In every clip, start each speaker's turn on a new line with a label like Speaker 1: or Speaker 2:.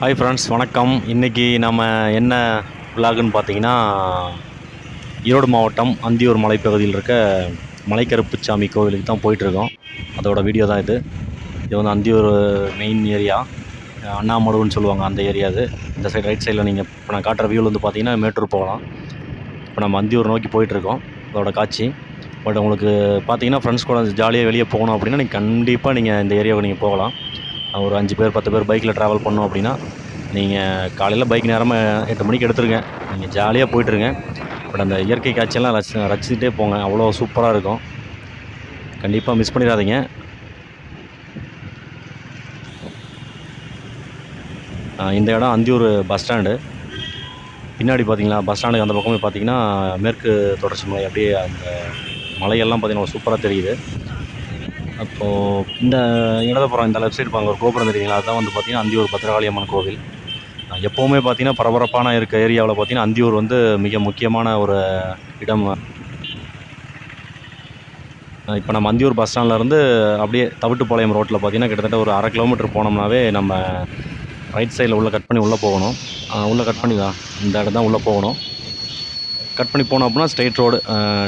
Speaker 1: Hi friends வணக்கம். இன்றைக்கி நம்ம என்ன விலாகுன்னு பார்த்தீங்கன்னா ஈரோடு மாவட்டம் அந்தியூர் மலைப்பகுதியில் இருக்க மலைக்கருப்புச்சாமி கோவிலுக்கு தான் போயிட்டுருக்கோம். அதோட வீடியோ தான் இது. இது வந்து அந்தியூர் மெயின் ஏரியா அண்ணாமடுன்னு சொல்லுவாங்க அந்த ஏரியா இது இந்த சைடு ரைட் சைடில் நீங்கள் இப்போ நான் காட்டுற வியூவில் வந்து பார்த்தீங்கன்னா மேட்டூர் போகலாம். இப்போ நம்ம அந்தியூர் நோக்கி போயிட்டுருக்கோம். அதோட காட்சி. பட் உங்களுக்கு பார்த்தீங்கன்னா ஃப்ரெண்ட்ஸ் கூட ஜாலியாக வெளியே போகணும் அப்படின்னா நீங்கள் கண்டிப்பாக நீங்கள் இந்த ஏரியாவுக்கு நீங்கள் போகலாம். ஒரு அஞ்சு பேர் பத்து பேர் பைக்கில் ட்ராவல் பண்ணோம் அப்படின்னா நீங்கள் காலையில் பைக் நேரமாக எட்டு மணிக்கு எடுத்துருங்க. நீங்கள் ஜாலியாக போயிட்டுருங்க. பட் அந்த இயற்கை காட்சியெல்லாம் ரசி ரசிச்சுட்டே போங்க. அவ்வளோ சூப்பராக இருக்கும். கண்டிப்பாக மிஸ் பண்ணிடாதீங்க. இந்த இடம் அந்தியூர் பஸ் ஸ்டாண்டு பின்னாடி பார்த்தீங்களா பஸ் ஸ்டாண்டுக்கு அந்த பக்கமே பார்த்திங்கன்னா மேற்கு தொடர்ச்சி மலை அப்படியே அந்த மலையெல்லாம் பார்த்திங்கன்னா சூப்பராக தெரியுது. அப்போது இந்த இடதுபுறம் இந்த லெஃப்ட் சைடு பாருங்க ஒரு கோபுரம் தெரியுங்களா அதுதான் வந்து பார்த்திங்கன்னா அந்தியூர் பத்திரகாளி அம்மன் கோவில் எப்போவுமே பார்த்திங்கன்னா பரபரப்பான இருக்க ஏரியாவில் பார்த்தீங்கன்னா அந்தியூர் வந்து மிக முக்கியமான ஒரு இடம். இப்போ நம்ம அந்தியூர் பஸ் ஸ்டாண்ட்லேருந்து அப்படியே தவிட்டுப்பாளையம் ரோட்டில் பார்த்தீங்கன்னா கிட்டத்தட்ட ஒரு அரை கிலோமீட்டர் போனோம்னாவே நம்ம ரைட் சைடில் உள்ளே கட் பண்ணி உள்ளே போகணும். உள்ளே கட் பண்ணி தான் இந்த இடம் தான் உள்ளே போகணும். கட் பண்ணி போனோம் அப்படின்னா ஸ்ட்ரெயிட் ரோடு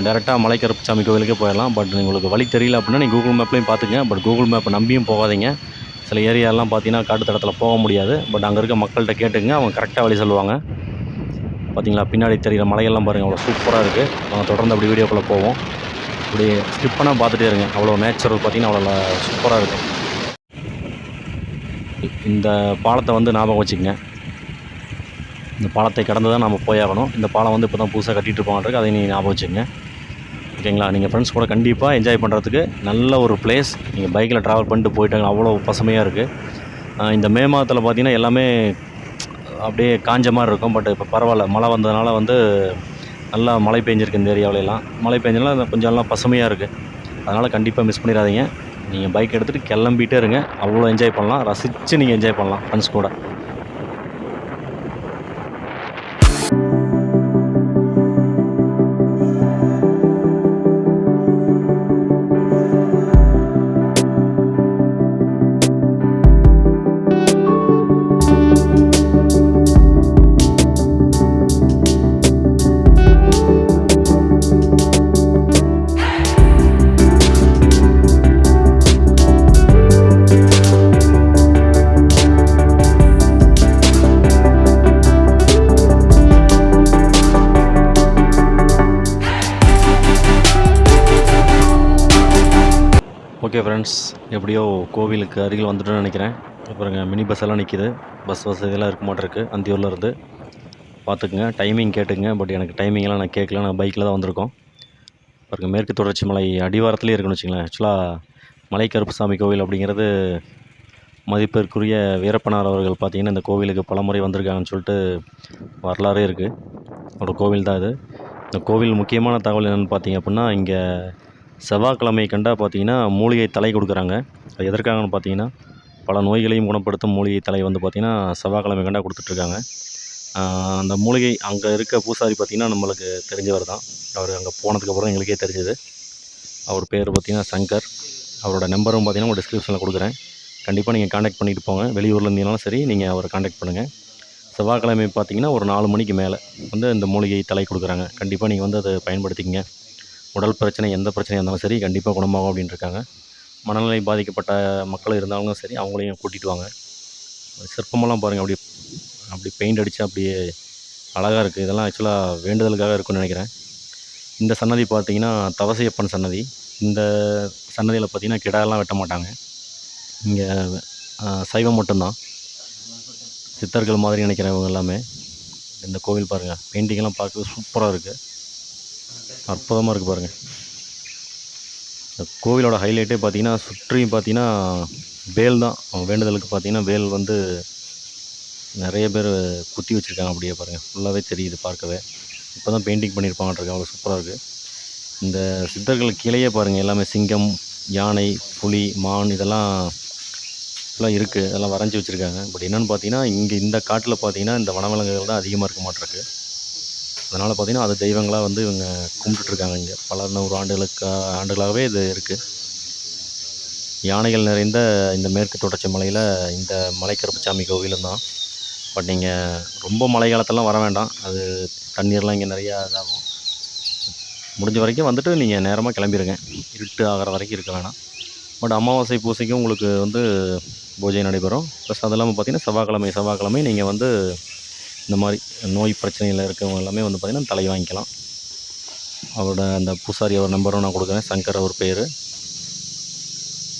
Speaker 1: டேரெக்டாக மலைக்கருப்புசாமி கோவிலுக்கே போயிடலாம். பட் உங்களுக்கு வழி தெரியல அப்படின்னா நீங்கள் கூகுள் மேப்லேயும் பார்த்துங்க பட் கூகுள் மேப்பை நம்பியும் போகாதீங்க. சில ஏரியாலாம் பார்த்தீங்கன்னா காட்டு தடத்தில் போக முடியாது. பட் அங்கே இருக்க மக்கள்கிட்ட கேட்டுங்க அவங்க கரெக்டாக வழி சொல்லுவாங்க. பார்த்தீங்களா பின்னாடி தெரிகிற மலையெல்லாம் பாருங்கள் அவ்வளோ சூப்பராக இருக்குது நம்ம தொடர்ந்து அப்படி வீடியோக்குள்ளே போவோம். இப்படி ஸ்கிப் பண்ணால் பார்த்துட்டே இருங்க. அவ்வளோ நேச்சுரல் பார்த்தீங்கன்னா அவ்வளோ சூப்பராக இருக்கும். இந்த பாலத்தை வந்து ஞாபகம் வச்சுக்கங்க. இந்த பாலத்தை கடந்து தான் நம்ம போயாகணும் இந்த பாலம் வந்து இப்போ தான் புதுசாக கட்டிகிட்டு இருப்பாங்க அதை நீங்கள் ஞாபகம் வச்சுங்க ஓகேங்களா? நீங்கள் ஃப்ரெண்ட்ஸ் கூட கண்டிப்பாக என்ஜாய் பண்ணுறதுக்கு நல்ல ஒரு பிளேஸ் நீங்கள் பைக்கில் ட்ராவல் பண்ணிட்டு போயிட்டாங்க அவ்வளோ பசுமையாக இருக்குது இந்த மே மாதத்தில் பார்த்தீங்கன்னா எல்லாமே அப்படியே காஞ்ச மாதிரி இருக்கும். பட் இப்போ பரவாயில்ல மழை வந்ததுனால வந்து நல்லா மழை பெஞ்சிருக்கு இந்த ஏரியாவிலலாம் மழை பெஞ்சனால கொஞ்சம் எல்லாம் பசுமையாக இருக்குது அதனால் கண்டிப்பாக மிஸ் பண்ணிடாதீங்க. நீங்கள் பைக் எடுத்துகிட்டு கிளம்பிட்டே இருங்க. அவ்வளோ என்ஜாய் பண்ணலாம். ரசித்து நீங்கள் என்ஜாய் பண்ணலாம் ஃப்ரெண்ட்ஸ் கூட. ஓகே ஃப்ரெண்ட்ஸ் எப்படியோ கோவிலுக்கு அருகில் வந்துட்டோன்னு நினைக்கிறேன். அப்புறங்க மினி பஸ் எல்லாம் நிற்கிது பஸ் வசதியெல்லாம் இருக்க மாட்டிருக்கு. அந்தியூரில் இருந்து பார்த்துக்குங்க. டைமிங் கேட்டுங்க பட் எனக்கு டைமிங்லாம் நான் கேட்கல. நான் பைக்கில் தான் வந்திருக்கோம். அப்புறம் மேற்கு தொடர்ச்சி மலை அடிவாரத்துலேயே இருக்குன்னு வச்சுங்களேன் ஆக்சுவலாக மலை கருப்புசாமி கோவில் அப்படிங்கிறது மதிப்பிற்குரிய வீரப்பனார் அவர்கள் பார்த்திங்கன்னா இந்த கோவிலுக்கு பலமுறை வந்திருக்காங்கன்னு சொல்லிட்டு வரலாறே இருக்குது ஒரு கோவில் தான் இது. இந்த கோவில் முக்கியமான தகவல் என்னென்னு பார்த்தீங்க அப்படின்னா இங்கே செவ்வாய்க்கிழமை கண்டா பார்த்தீங்கன்னா மூலிகை தலை கொடுக்குறாங்க. அது எதற்காகன்னு பார்த்தீங்கன்னா பல நோய்களையும் குணப்படுத்தும் மூலிகை தலை வந்து பார்த்திங்கன்னா செவ்வாய்க்கிழமை கண்டா கொடுத்துட்ருக்காங்க. அந்த மூலிகை அங்கே இருக்க பூசாரி பார்த்திங்கன்னா நம்மளுக்கு தெரிஞ்சவர் தான். அவர் அங்கே போனதுக்கப்புறம் எங்களுக்கே தெரிஞ்சது. அவர் பேர் பார்த்திங்கன்னா சங்கர். அவரோட நம்பரும் பார்த்திங்கன்னா உங்கள் டிஸ்கிரிப்ஷனில் கொடுக்குறேன். கண்டிப்பாக நீங்கள் காண்டாக்ட் பண்ணிட்டு போங்க. வெளியூரில் இருந்தீங்கனாலும் சரி நீங்கள் அவரை காண்டாக்ட் பண்ணுங்கள் செவ்வாய்க்கிழமை பார்த்தீங்கன்னா ஒரு நாலு மணிக்கு மேலே வந்து இந்த மூலிகை தலை கொடுக்குறாங்க. கண்டிப்பாக நீங்கள் வந்து அதை பயன்படுத்திக்கங்க. உடல் பிரச்சனை எந்த பிரச்சனையாக இருந்தாலும் சரி கண்டிப்பாக குணமாகும் அப்படின்னு இருக்காங்க மனநிலை பாதிக்கப்பட்ட மக்கள் இருந்தாலும் சரி அவங்களையும் கூட்டிகிட்டு வாங்க. சிற்பமெல்லாம் பாருங்கள் அப்படி அப்படி பெயிண்ட் அடித்து அப்படியே அழகாக இருக்குது இதெல்லாம் ஆக்சுவலாக வேண்டுதலுக்காக இருக்கும்னு நினைக்கிறேன். இந்த சன்னதி பார்த்திங்கன்னா தவசையப்பன் சன்னதி. இந்த சன்னதியில் பார்த்தீங்கன்னா கிடாலாம் வெட்ட மாட்டாங்க. இங்கே சைவம் மட்டும்தான். சித்தர்கள் மாதிரி நினைக்கிறேன் இவங்க எல்லாமே. இந்த கோவில் பாருங்கள் பெயிண்டிங்கெல்லாம் பார்க்க சூப்பராக இருக்குது அற்புதமாக இருக்குது பாருங்கள் இந்த கோவிலோட ஹைலைட்டே பார்த்தீங்கன்னா சுற்றியும் பார்த்தீங்கன்னா வேல் தான். வேண்டுதலுக்கு பார்த்தீங்கன்னா வேல் வந்து நிறைய பேர் குத்தி வச்சுருக்காங்க அப்படியே பாருங்கள் ஃபுல்லாகவே தெரியுது பார்க்கவே. இப்போ தான் பெயிண்டிங் பண்ணியிருப்பாங்கன்றிருக்கு அவ்வளோ சூப்பராக இருக்குது இந்த சித்தர்கள் கீழேயே பாருங்கள் எல்லாமே சிங்கம் யானை புலி மான் இதெல்லாம் இதெல்லாம் இருக்குது அதெல்லாம் வரைஞ்சி வச்சுருக்காங்க. பட் என்னென்னு பார்த்தீங்கன்னா இங்கே இந்த காட்டில் பார்த்தீங்கன்னா இந்த வனவிலங்குகள் தான் அதிகமாக இருக்க மாட்டிருக்கு. அதனால் பார்த்தீங்கன்னா அது தெய்வங்களாக வந்து இவங்க கும்பிட்டுட்ருக்காங்க இங்கே. பல நூறு ஆண்டுகளுக்கு ஆண்டுகளாகவே இது இருக்குது யானைகள் நிறைந்த இந்த மேற்கு தொடர்ச்சி மலையில் இந்த மலைக்கருப்புச்சாமி கோவிலும் தான். பட் நீங்கள் ரொம்ப மழை காலத்தெல்லாம் வர வேண்டாம். அது தண்ணீர்லாம் இங்கே நிறையா இதாகும். முடிஞ்ச வரைக்கும் வந்துட்டு நீங்கள் நேரமாக கிளம்பிடுங்க இருட்டு ஆகிற வரைக்கும் இருக்க வேணாம். பட் அமாவாசை பூசைக்கும் உங்களுக்கு வந்து பூஜை நடைபெறும். ப்ளஸ் அது இல்லாமல் பார்த்தீங்கன்னா செவ்வாய்க்கிழமை செவ்வாய்க்கிழமை நீங்கள் வந்து இந்த மாதிரி நோய் பிரச்சனையில் இருக்கவங்க எல்லாமே வந்து பார்த்திங்கன்னா தலை வாங்கிக்கலாம். அவரோட அந்த பூசாரி அவர் நம்பரும் நான் கொடுக்குறேன். சங்கர் அவர் பேர்.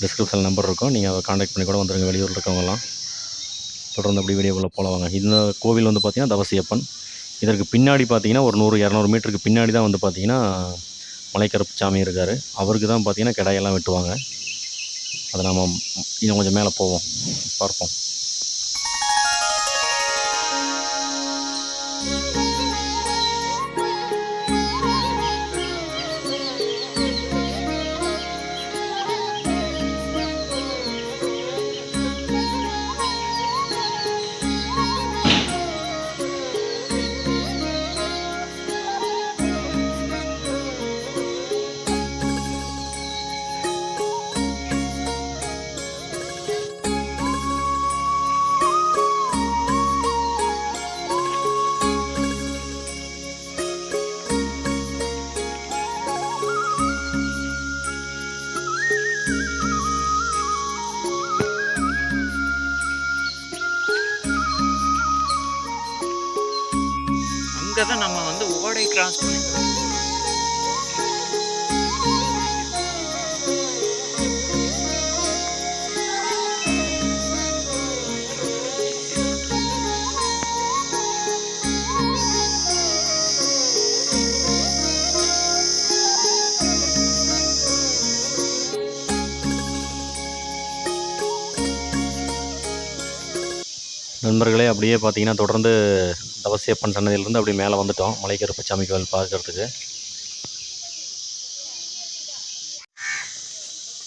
Speaker 1: டிஸ்கிரிப்ஷன் நம்பர் இருக்கும். நீங்கள் அதை காண்டாக்ட் பண்ணி கூட வந்துடுங்க வெளியூரில் இருக்கவங்கலாம் தொடர்ந்து அப்படி வீடியோக்குள்ளே போல வாங்க. இந்த கோவில் வந்து பார்த்திங்கன்னா தவசியப்பன். இதற்கு பின்னாடி பார்த்திங்கன்னா ஒரு நூறு இரநூறு மீட்டருக்கு பின்னாடி தான் வந்து பார்த்திங்கன்னா மலைக்கருப்பு சாமி இருக்கார். அவருக்கு தான் பார்த்திங்கன்னா கிடாயெல்லாம் வெட்டுவாங்க. அதை நம்ம இன்னும் கொஞ்சம் மேலே போவோம். பார்ப்போம்.
Speaker 2: Música அங்கே தான் நம்ம வந்து ஓடை கிராஸ் பண்ணி
Speaker 1: நண்பர்களே அப்படியே பார்த்தீங்கன்னா தொடர்ந்து தவசியப்பன் சன்னதியிலேருந்து அப்படியே மேலே வந்துட்டோம். மலைக்கருப்பு சாமி கோவில் பார்க்கறதுக்கு.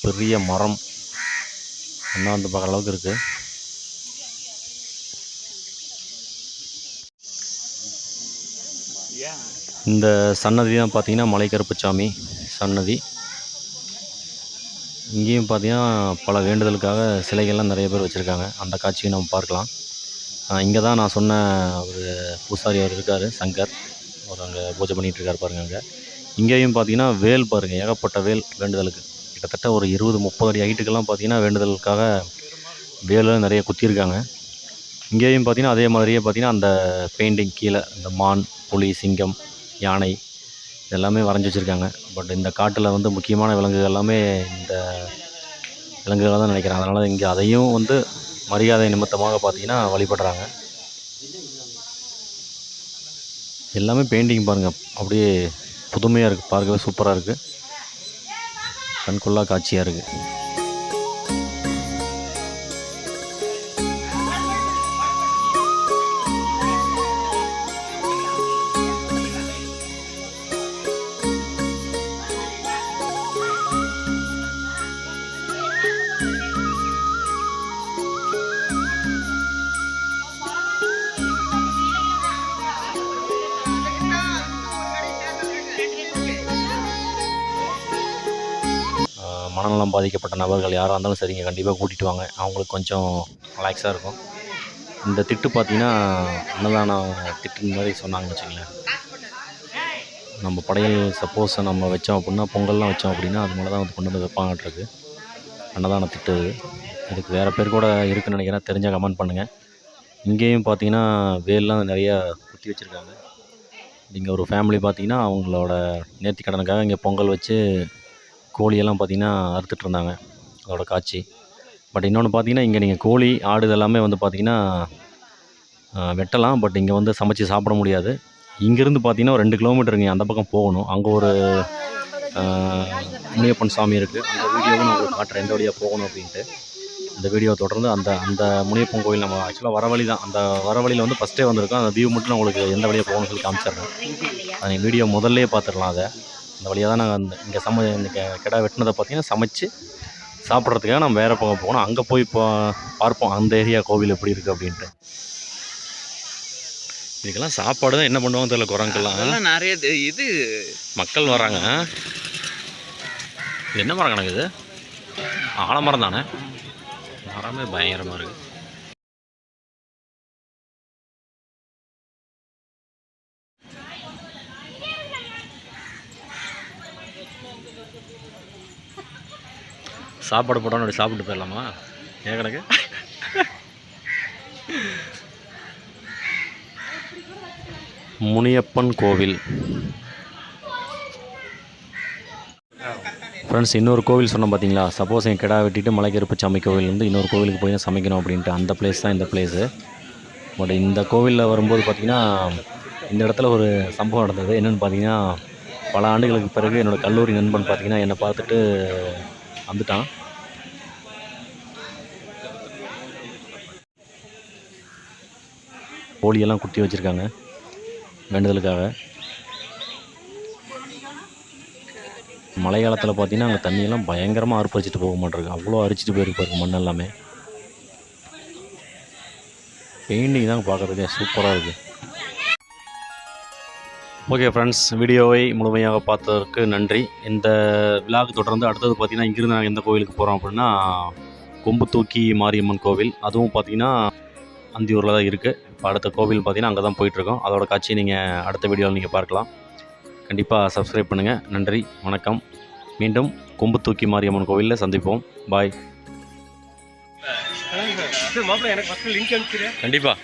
Speaker 1: பெரிய மரம். என்ன வந்து பார்க்குற அளவுக்கு இருக்குது இந்த சன்னதி தான் பார்த்தீங்கன்னா மலைக்கருப்பு சாமி சன்னதி. இங்கேயும் பார்த்தீங்கன்னா பல வேண்டுதலுக்காக சிலைகள்லாம் நிறைய பேர் வச்சுருக்காங்க. அந்த காட்சியை நம்ம பார்க்கலாம். இங்கே தான் நான் சொன்ன ஒரு பூசாரி அவர் இருக்கார் சங்கர். அவர் அங்கே பூஜை பண்ணிகிட்ருக்கார் பாருங்கள் பாருங்க அங்கே. இங்கேயும் பார்த்தீங்கன்னா வேல் பாருங்கள் ஏகப்பட்ட வேல் வேண்டுதலுக்கு. கிட்டத்தட்ட ஒரு இருபது முப்பது அடி ஹைட்டுக்கெல்லாம் பார்த்தீங்கன்னா வேண்டுதலுக்காக வேலை நிறைய குத்தியிருக்காங்க. இங்கேயும் பார்த்தீங்கன்னா அதே மாதிரியே பார்த்தீங்கன்னா அந்த பெயிண்டிங் கீழே இந்த மான் புலி சிங்கம் யானை இதெல்லாமே வரைஞ்சி வச்சுருக்காங்க. பட் இந்த காட்டில் வந்து முக்கியமான விலங்குகள் எல்லாமே இந்த விலங்குகளை தான் நினைக்கிறேன். அதனால் இங்கே அதையும் வந்து மரியாதை நிமித்தமாக பார்த்தீங்கன்னா வழிபடுறாங்க. எல்லாமே பெயிண்டிங் பாருங்கள் அப்படியே புதுமையாக இருக்குது பார்க்கவே சூப்பராக இருக்குது கண்கொள்ளா காட்சியாக இருக்குது மனநலம் பாதிக்கப்பட்ட நபர்கள் யாராக இருந்தாலும் சரிங்க கண்டிப்பாக கூட்டிகிட்டு வாங்க. அவங்களுக்கு கொஞ்சம் ரிலாக்ஸாக இருக்கும். இந்த திட்டு பார்த்தீங்கன்னா அன்னதானம் திட்டு மாதிரி சொன்னாங்கன்னு வச்சுங்களேன் நம்ம படையல் சப்போஸ் நம்ம வச்சோம் அப்படின்னா பொங்கல்லாம் வச்சோம் அப்படின்னா அது மேலே தான் வந்து கொண்டு வந்து வைப்பாங்கட்டுருக்கு அன்னதான திட்டு இது. இதுக்கு வேறு பேர் கூட இருக்குன்னு நினைக்கிறேன். தெரிஞ்சால் கமெண்ட் பண்ணுங்கள் இங்கேயும் பார்த்தீங்கன்னா வேல்லாம் நிறையா குத்தி வச்சுருக்காங்க. இங்கே ஒரு ஃபேமிலி பார்த்தீங்கன்னா அவங்களோட நேர்த்தி கடனுக்காக இங்கே பொங்கல் வச்சு கோழியெல்லாம் பார்த்தீங்கன்னா அறுத்துட்டு இருந்தாங்க அதோட காட்சி. பட் இன்னொன்று பார்த்தீங்கன்னா இங்கே நீங்கள் கோழி ஆடு இதெல்லாமே வந்து பார்த்தீங்கன்னா வெட்டலாம். பட் இங்கே வந்து சமைச்சு சாப்பிட முடியாது. இங்கேருந்து பார்த்தீங்கன்னா ஒரு ரெண்டு கிலோமீட்டருங்க அந்த பக்கம் போகணும். அங்கே ஒரு முனியப்பன் சாமி இருக்குது அந்த வீடியோவும் நான் உங்களுக்கு காட்டுறேன். எந்த வழியாக போகணும் அப்படின்ட்டு. இந்த வீடியோ தொடர்ந்து அந்த அந்த முனியப்பன் கோயில் நம்ம ஆக்சுவலாக வர வழி தான். அந்த வர வழியில் வந்து ஃபஸ்ட்டே வந்திருக்கோம். அந்த வியூ மட்டும் நான் உங்களுக்கு எந்த வழியாக போகணும்னு சொல்லி காமிச்சிடுறேன். அது வீடியோ முதல்லே பார்த்துடலாம் அதை. அந்த வழியாக தான் நாங்கள் அந்த இங்கே சம இந்த கிடா வெட்டினதை பார்த்தீங்கன்னா சமைச்சு சாப்பிட்றதுக்காக நம்ம வேறு பக்கம் போகணும். அங்கே போய் இப்போ பார்ப்போம் அந்த ஏரியா கோவில் எப்படி இருக்குது அப்படின்ட்டு. இதுக்கெல்லாம் சாப்பாடு தான் என்ன பண்ணுவாங்க தெரியல
Speaker 2: அதெல்லாம் நிறைய இது-
Speaker 1: மக்கள் வராங்க. என்ன மரம் கணக்கு இது? ஆலமரம் தானே? மரமே பயங்கரமாக இருக்குது சாப்பாடு போட்டோன்னு சாப்பிட்டு போயிடலாமா? ஏன் கணக்கு? முனியப்பன் கோவில். ஃப்ரெண்ட்ஸ் இன்னொரு கோவில் சொன்னோம் பார்த்தீங்களா சப்போஸ் என் கிடா வெட்டிட்டு மலைக்கருப்பு சாமி கோவில் வந்து இன்னொரு கோவிலுக்கு போய் தான் சமைக்கணும் அப்படின்ட்டு. அந்த பிளேஸ் தான் இந்த பிளேஸு பட் இந்த கோவிலில் வரும்போது பார்த்திங்கன்னா இந்த இடத்துல ஒரு சம்பவம் நடந்தது. என்னென்னு பார்த்தீங்கன்னா பல ஆண்டுகளுக்கு பிறகு என்னோடய கல்லூரி நண்பன் பார்த்திங்கன்னா என்னை பார்த்துட்டு வந்துட்டான். கோழியெல்லாம் குத்தி வச்சுருக்காங்க. வேண்டுதலுக்காக. மழை காலத்தில் பார்த்தீங்கன்னா அங்கே தண்ணியெல்லாம் பயங்கரமாக அறுப்பரிச்சிட்டு போக மாட்டிருக்கு. அவ்வளோ அரிச்சிட்டு போயிருக்கு பாருங்க மண் எல்லாமே. பெயிண்டிங் தான் பார்க்குறதுக்கே சூப்பராக இருக்குது ஓகே ஃப்ரெண்ட்ஸ் வீடியோவை முழுமையாக பார்த்ததற்கு நன்றி. இந்த விழாக்கு தொடர்ந்து அடுத்தது பார்த்திங்கன்னா இங்கிருந்து நாங்கள் எந்த கோவிலுக்கு போகிறோம் அப்படின்னா கொம்பு தூக்கி மாரியம்மன் கோவில். அதுவும் பார்த்திங்கன்னா அந்தியூரில் தான் இருக்குது இப்போ அடுத்த கோவில் பார்த்திங்கன்னா அங்கே தான் போயிட்டுருக்கோம். அதோட காட்சி நீங்கள் அடுத்த வீடியோவில் நீங்கள் பார்க்கலாம். கண்டிப்பாக சப்ஸ்கிரைப் பண்ணுங்கள் நன்றி வணக்கம். மீண்டும் கொம்பு தூக்கி மாரியம்மன் கோவிலில் சந்திப்போம். பாய் கண்டிப்பாக